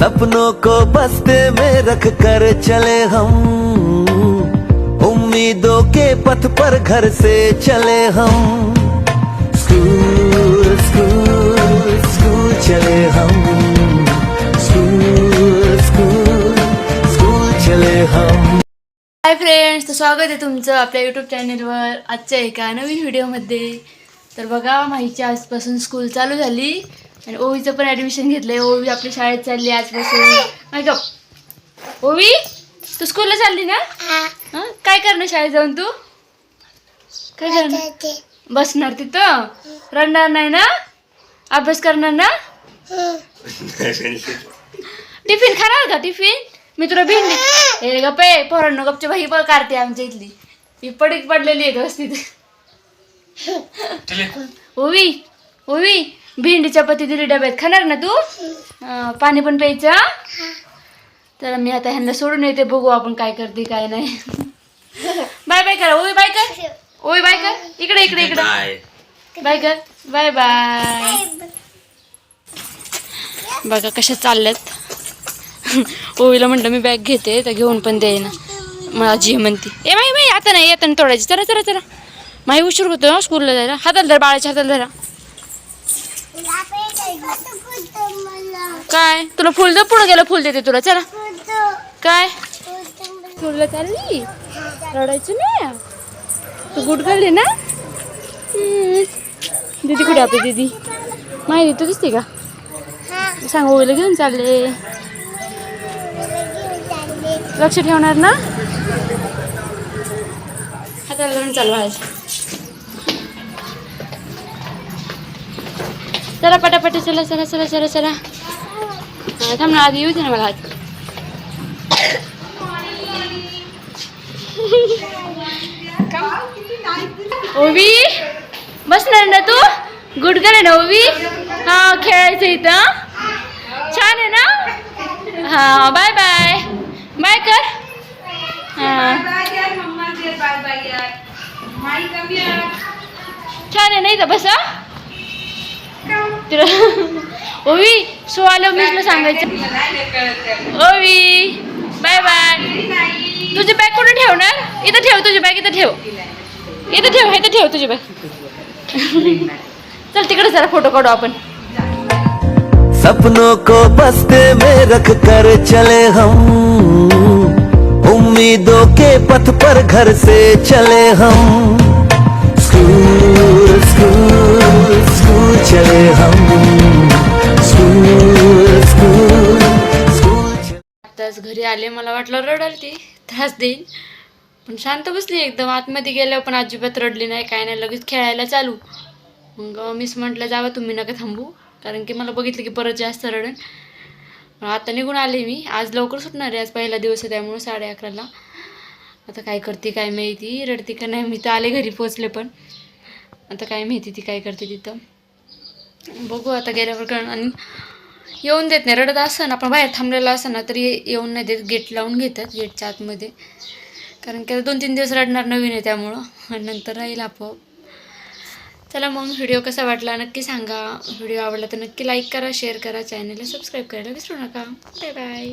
सपनों को बस्ते में रख कर चले हम। उम्मीदों के पथ पर घर से चले हम। स्कूल स्कूल स्कूल चले हम। स्कूल स्कूल स्कूल चले हम। हाय फ्रेंड्स तर स्वागत आहे तुमचं आपल्या यूट्यूब चॅनेलवर आजच्या एका नवीन व्हिडिओमध्ये तर बघा माहीच्या आजपासून स्कूल चालू झाली. आणि ओवीचं पण ॲडमिशन घेतलंय. ओवी आपल्या शाळेत चालली आजपासून नाही का ओवी तू स्कूलला चालली ना हं? काय करणार शाळेत जाऊन तू? काय करणार? बसणार तिथं? रडणार नाही ना? अभ्यास करणार ना? टिफिन खाणार का टिफिन? मी तुला भेंडी हे. गप्प आहे पोरांनो गपच्या भाई पण काढते आमच्या इथली. ही पडीक पडलेली आहे व्यवस्थित. ओवी ओवी भेंडी चपाती दिली डब्यात खाणार ना तू? अं, पाणी पण प्यायचं? तर मी आता ह्यांना सोडून येते बघू आपण काय करते काय नाही. बाय बाय करा ओवी बाय कर. ओवी बाय कर. इकडे इकडे इकडे. बाय. कर. Bye bye. बघा कशा चालल्यात. ओवीला म्हटलं मी बॅग घेते तर घेऊन पण देईना. मला जी म्हणते ए माई माई आता नाही येतं तोडायची. चला चला चला. माई उशीर होतो ना स्कूलला जायला. हाताला धरा बाळाच्या हाताला धरा. काय? तुला फुल तर पुढं गेलं फुल देते तुला. चला. काय? फुलं चालली? रडायची नाही? तू गुट गर्ल ना? दीदी कुठे आपली दीदी? माहिती तू दिसते का? सांग ओवीला घेऊन चालले. लक्ष ठेवणार ना? हाताला धरून चालू चला पटापट चला चला चला चला चला. थांब ना आधी येऊ दे ना मला हात. ओवी बसणार ना तू. गुड आहे ना ओवी? हा खेळायचं इथं. छान आहे ना? हा बाय बाय बाय कर. छान आहे ना इथं बसा तुला ओवी सो आलं मीच सांगायचं. ओवी बाय बाय तुझी बॅग कुठे ठेवणार? इथं ठेव तुझी बॅग इथं ठेव. इथं ठेव इथं ठेव तुझी बॅग चल तिकडे जरा फोटो काढू आपण. सपनों को बस्ते में रख कर चले हम। उम्मीदों के पथ पर घर से चले हम। School school school. चले हम स्कूल स्कूल आताच घरी आले मला वाटलं रडाल ती त्रास देईल. पण शांत बसली एकदम आतमध्ये गेल्यावर पण अजिबात रडली नाही काय नाही लगेच खेळायला चालू. मग मिस म्हटलं जावा तुम्ही नका थांबू कारण की मला बघितलं की परत जास्त रडण पण आता निघून आले मी. आज लवकर सुटणार आहे आज पहिला दिवस आहे त्यामुळे साडे अकराला. आता काय करते काय माहिती रडते का नाही मी तर आले घरी पोचले पण. आता काय माहिती ती काय करते तिथं. बघू आता गेल्यावर कळ आणि येऊन देत नाही. रडत असं आपण बाहेर थांबलेलं असं ना तरी येऊन नाही देत. गेट लावून घेतात गेटच्या आतमध्ये. कारण की आता दोन तीन दिवस रडणार नवीन आहे त्यामुळं. आणि नंतर राहील आपोआप. चला मग व्हिडिओ कसा वाटला नक्की सांगा. व्हिडिओ आवडला तर नक्की लाईक करा शेअर करा चॅनलला सबस्क्राईब करायला विसरू नका. Bye bye.